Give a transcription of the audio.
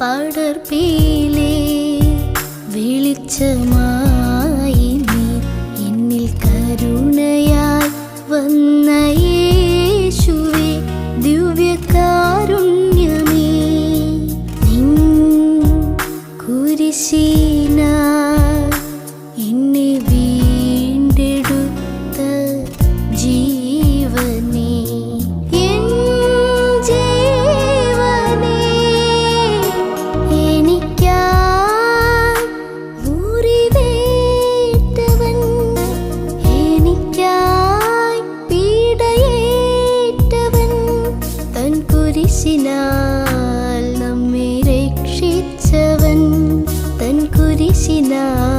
പടർപ്പിലേ വെളിച്ചമായി നീ എന്നിൽ കരുണയായി വന്ന യേശുവേ ദിവ്യകാരുണ്യമേ നിൻ കുരിശിനാൽ കുരിശിനാൽ നമ്മെ രക്ഷിച്ചവൻ തൻ കുരിശിനാൽ